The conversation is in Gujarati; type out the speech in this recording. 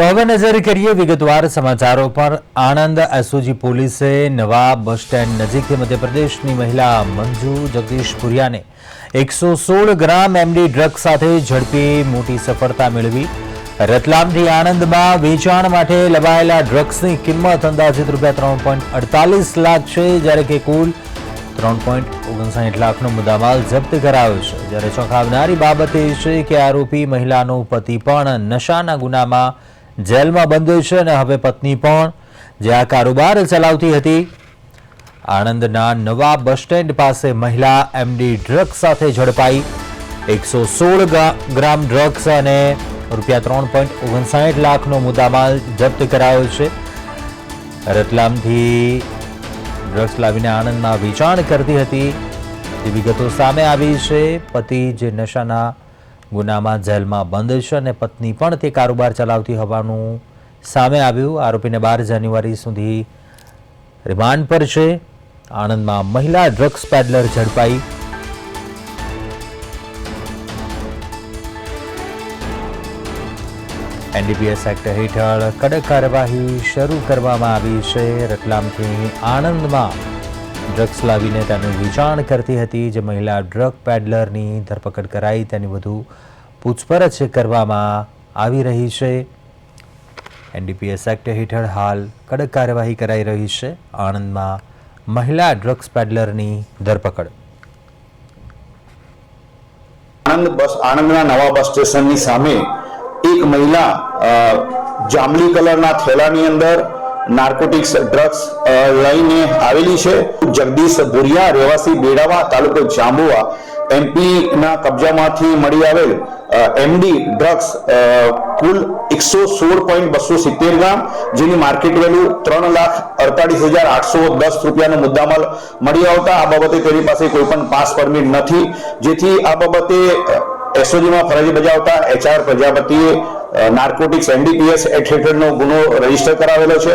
તો હવે નજર કરીએ વિગતવાર સમાચારો પર. આણંદ એસઓજી પોલીસે નવા બસ સ્ટેન્ડ નજીકથી મધ્યપ્રદેશની મહિલા મંજુ જગદીશપુરિયાને એકસો સોળ ગ્રામ એમડી ડ્રગ્સ સાથે ઝડપી મોટી સફળતા મેળવી. રતલામથી આણંદમાં વેચાણ માટે લવાયેલા ડ્રગ્સની કિંમત અંદાજિત રૂપિયા ત્રણ પોઈન્ટ અડતાલીસ લાખ છે, જ્યારે કે કુલ ત્રણ પોઈન્ટ ઓગણસાઠ લાખનો મુદ્દામાલ જપ્ત કરાયો છે. જ્યારે ચોંકાવનારી બાબત એ છે કે આરોપી મહિલાનો પતિ પણ નશાના ગુનામાં જેલમાં બંધ છે અને હવે પત્ની પણ, જે આ કારોબાર ચલાવતી હતી. આણંદના નવા બસ સ્ટેન્ડ પાસે મહિલા એમડી ડ્રગ્સ સાથે ઝડપાઈ. એકસો સોળ ગ્રામ ડ્રગ્સ અને રૂપિયા ત્રણ પોઈન્ટ ઓગણસાઠ લાખનો મુદ્દામાલ જપ્ત કરાયો છે. રતલામથી ડ્રગ્સ લાવીને આણંદમાં વેચાણ કરતી હતી. તે વિગતો સામે આવી છે. પતિ જે નશાના ગુનામાં જેલમાં બંધ છે અને પત્ની પણ તે કારોબાર ચલાવતી હોવાનું સામે આવ્યું. આરોપીને બાર જાન્યુઆરી સુધી રિમાન્ડ પર છે. આણંદમાં મહિલા ડ્રગ્સ પેડલર ઝડપાઈ. એનડીપીએસ એક્ટ હેઠળ કડક કાર્યવાહી શરૂ કરવામાં આવી છે. રતલામથી આણંદમાં ડ્રગ્સ લાવીને તેનું વેચાણ કરતી હતી, જે મહિલા ડ્રગ પેડલરની ધરપકડ કરાઈ. તેની વધુ પૂછપરછ કરવામાં આવી રહી છે. એનડીપીએસ એક્ટ હેઠળ હાલ કડક કાર્યવાહી કરાઈ રહી છે. આણંદમાં મહિલા ડ્રગ્સ પેડલરની ધરપકડ. આણંદ બસ, આણંદના નવા બસ સ્ટેશનની સામે એક મહિલા જાંબલી કલરના થેલાની અંદર નાર્કોટિક્સ, ડ્રગ્સ લઈને આવેલી છે. જગદીશ ભુરિયા રહેવાસી બેડાવા તાલુકો જાંબુઆ એમપી ના કબજામાંથી મળી આવેલ એમડી ડ્રગ્સ કુલ એકસો સોળ પોઈન્ટ બસો સિત્તેર ગ્રામ, જેની માર્કેટ વેલ્યુ ત્રણ લાખ અડતાલીસ હજાર આઠસો દસ રૂપિયાનો મુદ્દામાલ મળી આવતા. આ બાબતે તેની પાસે કોઈ પણ પાસ પરમિટ નથી. જેથી આ બાબતે એસઓજીમાં ફરજ બજાવતા એચઆર પ્રજાપતિએ નાર્કોટિક્સ એનડીપીએસ એક્ટ હેઠળનો ગુનો રજિસ્ટર કરાવેલો છે.